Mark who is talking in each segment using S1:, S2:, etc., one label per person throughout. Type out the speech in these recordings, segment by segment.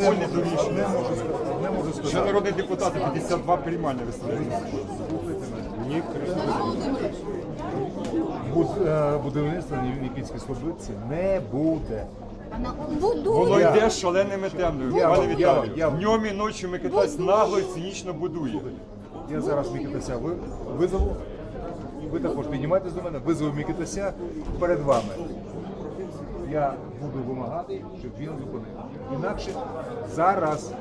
S1: Не можу сказати. Не можу
S2: Ще народний депутат 52 приймальні виставляють.
S1: Ні, Буд- е, будівництва в Нікітській Слободці не буде.
S2: Воно
S3: Будує.
S2: Йде шаленими темною.
S1: Я-
S2: Пане
S1: я-
S2: Віталію, днем і ночі Микитась нагло і цинічно будує.
S1: Я зараз Микитася ви- визову. Ви також піднімайтесь до мене, визову Микитася перед вами. Я буду вимагати, щоб він зупинив. Інакше зараз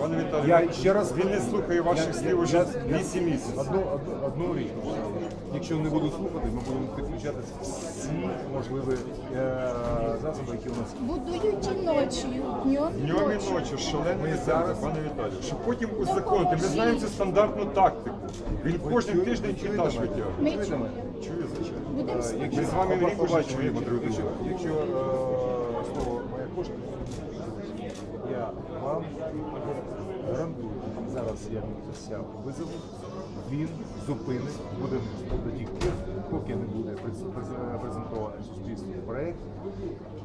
S2: Пане Віталію,
S1: я ще раз
S2: він не слухає ваших
S1: Я-
S2: слів уже
S1: я-
S2: 8 місяців.
S1: Одну, одну, одну річ. Якщо не буду слухати, ми будемо підключати всі можливі е, засоби, які у нас є.
S3: Будують і ночі, днем і
S2: Днем
S3: ночі.
S2: і ночі, темпами,
S1: зараз-
S2: пане Віталію. Щоб потім узаконити. Ми знаємо цю стандартну тактику. Він
S1: Ви
S2: кожен
S1: чуєте-
S2: тиждень
S1: чуєте
S2: кітаж
S1: мене?
S2: витягує.
S3: Ми
S1: Чуєте
S3: чуємо.
S2: Чую, звичайно.
S3: Будемо
S1: Е, Якщо
S2: Ми з вами рік уже
S1: побачимо,
S2: чуємо друг
S1: якщо,
S2: друга.
S1: якщо е, слово моє кошти, я вам гарантую, зараз я Микитася визову, він зупинить будинок до тих пір, поки не буде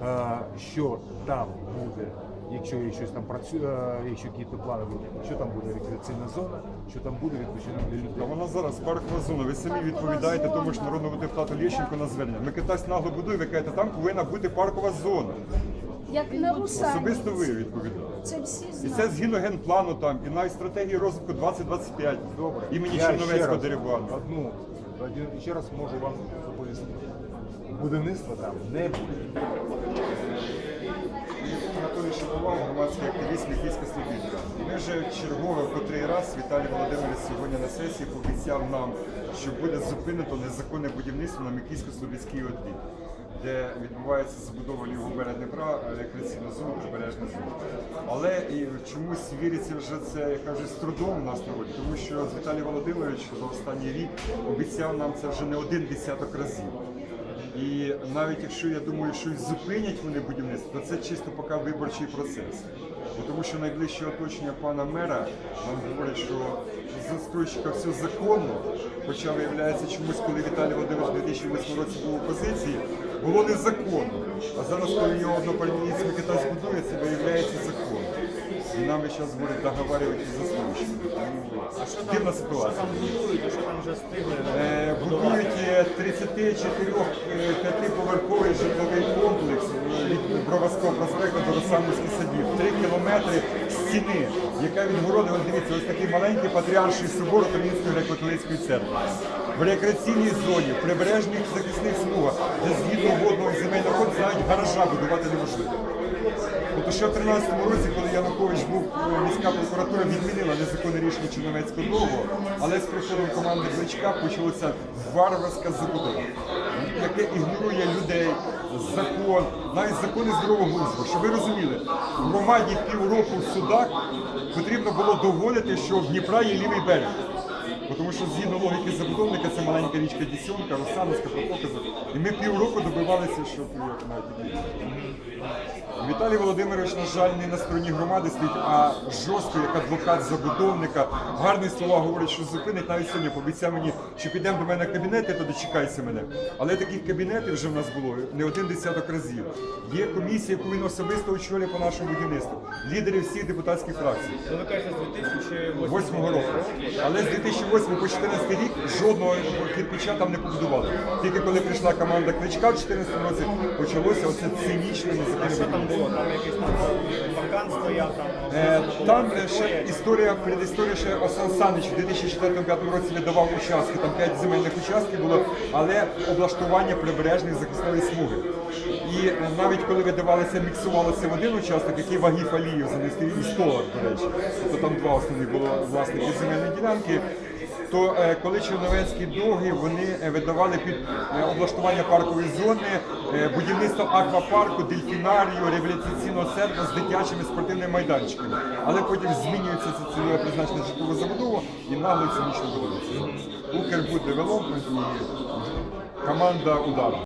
S1: е, що там буде. Якщо є щось там працює, якщо якісь плани будуть, що там буде рекреаційна зона, що там буде відпочинок для людей.
S2: вона зараз паркова зона. Ви самі відповідаєте тому ж народному депутату Лєщенко на звернення. Микитась нагло будує, ви кажете, там повинна бути паркова зона.
S3: Як на Русані.
S2: Особисто ви відповідаєте.
S3: Це всі
S2: І
S3: знають.
S2: це згідно генплану там, і навіть стратегії розвитку 2025
S1: Добре.
S2: імені
S1: Я ще
S2: Черновецького дерибану.
S1: Одну, один, ще раз можу вам доповісти. Будівництва там не буде.
S2: Анатолій Шаповал, громадський активіст Міхійська Слобідка. Ми вже чергове по три раз Віталій Володимирович сьогодні на сесії пообіцяв нам, що буде зупинено незаконне будівництво на Микійсько-Слобідській отлі, де відбувається забудова лівого берега Дніпра, рекреаційна зона, прибережна зона. Але і чомусь віриться вже це, я кажу, з трудом в нас наводить, тому що Віталій Володимирович за останній рік обіцяв нам це вже не один десяток разів. І навіть якщо я думаю, що і зупинять вони будівництво, то це чисто поки виборчий процес. Бо Тому що найближче оточення пана мера нам говорить, що застройщика все законно, хоча виявляється чомусь, коли Віталій Володимирович у 2008 році був у опозиції, було незаконно. А зараз, коли його однопартійці Микита збудує, це виявляється законно. І нам зараз говорять договарювати з застройщиком. Дивна ситуація. Е, Будують е, 34-5-поверховий житловий комплекс е, від Броварського проспекту до Росамівських садів. Три кілометри стіни, яка відгородила, дивіться, ось такий маленький патріарший собор Української греко-католицької церкви. В рекреаційній зоні, в прибережних захисних смугах, де згідно водного земельного кодексу навіть гаража будувати неможливо. Тобто ще в 13-му році, коли Янукович був, е, міська прокуратура відмінила незаконне рішення Черновецького довго, але з приходом команди Кличка почалася варварська забудова, яке ігнорує людей, закон, навіть закони здорового глузду. Щоб ви розуміли, в громаді півроку в судах потрібно було доводити, що в Дніпра є лівий берег. Тому що згідно логіки забудовника це маленька річка Дісьонка, Росановська, Протоказа. І ми півроку добивалися, щоб навіть Віталій Володимирович, на жаль, не на стороні громади стоїть, а жорстко, як адвокат забудовника. Гарні слова говорить, що зупинить. Навіть сьогодні пообіцяв мені, що підемо до мене в кабінети, то дочекайся мене. Але таких кабінетів вже в нас було не один десяток разів. Є комісія, яку він особисто очолює по нашому будівництву. Лідери всіх депутатських фракцій.
S4: Ну, ви кажете, з 2008
S2: року. Але з 2008 по 2014 рік жодного кирпича там не побудували. Тільки коли прийшла команда Кличка в 2014 році, почалося оце цинічне
S4: що там було? Там якийсь там паркан стояв, там
S2: Е, Там е, ще історія, предісторія ще Осан Санич в 2004-2005 році видавав участки, там 5 земельних участків було, але облаштування прибережних захисної смуги. І навіть коли видавалися, міксувалося в один участок, який вагів Аліїв занести і столар, до речі. Тобто там два основні було власники земельної ділянки. То е, коли Черновецькі довгі вони е, видавали під е, облаштування паркової зони, будівництво аквапарку, дельфінарію, реабілітаційного центру з дитячими спортивними майданчиками. Але потім змінюється це цільове призначення житлову забудову і нагло цинічно будується. Укрбуддевелопмент і команда удар.